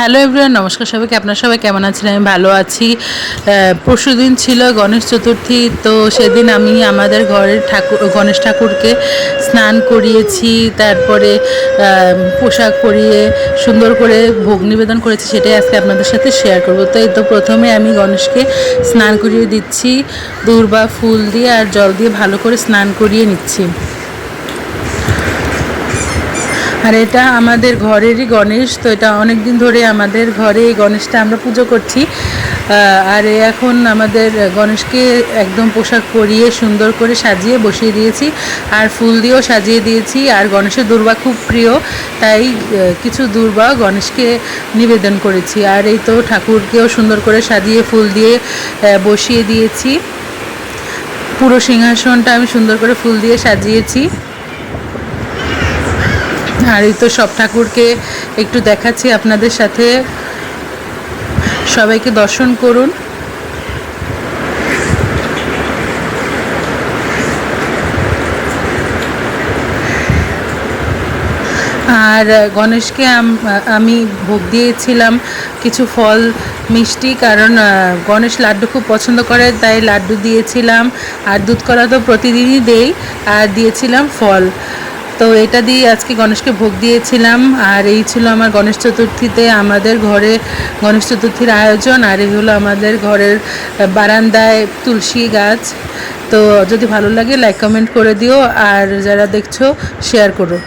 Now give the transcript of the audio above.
Hello everyone নমস্কার সবাইকে। আপনার সবাই কেমন আছেন? আমি ভালো আছি। পরশু দিন ছিল গণেশ চতুর্থী, তো সেদিন আমি আমাদের ঘরের ঠাকুর, গণেশ ঠাকুরকে স্নান করিয়েছি, তারপরে পোশাক পরিয়ে সুন্দর করে ভোগ নিবেদন করেছি, সেটাই আজকে আপনাদের সাথে শেয়ার করব। তো এই তো প্রথমে আমি গণেশকে স্নান করিয়ে দিচ্ছি, দূর্বা ফুল দিয়ে আর জল দিয়ে ভালো করে স্নান করিয়ে নিচ্ছি। আর এটা আমাদের ঘরেরই গণেশ, তো এটা অনেক দিন ধরে আমাদের ঘরে এই গণেশটা আমরা পুজো করছি। আর এখন আমাদের গণেশকে একদম পোশাক পরিয়ে সুন্দর করে সাজিয়ে বসিয়ে দিয়েছি। আর ফুল দিয়েও সাজিয়ে দিয়েছি। আর গণেশের দুর্বা খুব প্রিয়, তাই কিছু দুর্বা গণেশকে নিবেদন করেছি। আর এই তো ঠাকুরকেও সুন্দর করে সাজিয়ে ফুল দিয়ে বসিয়ে দিয়েছি। পুরো সিংহাসনটা আমি সুন্দর করে ফুল দিয়ে সাজিয়েছি। আর এই তো সব ঠাকুরকে একটু দেখাচ্ছি আপনাদের সাথে। সবাইকে দর্শন করুন। আর গণেশকে আমি ভোগ দিয়েছিলাম কিছু ফল মিষ্টি, কারণ গণেশ লাড্ডু খুব পছন্দ করে, তাই লাড্ডু দিয়েছিলাম। আর দুধ কলা তো প্রতিদিনই দেই, আর দিয়েছিলাম ফল। তো এটা দিয়ে আজকে গণেশকে ভোগ দিয়েছিলাম। আর এই ছিল আমার গণেশ চতুর্থীতে আমাদের ঘরে গণেশ চতুর্থীর আয়োজন, আর এই হলো আমাদের ঘরের বারান্দায় তুলসী গাছ। তো যদি ভালো লাগে লাইক কমেন্ট করে দিও। আর যারা দেখছ শেয়ার করো।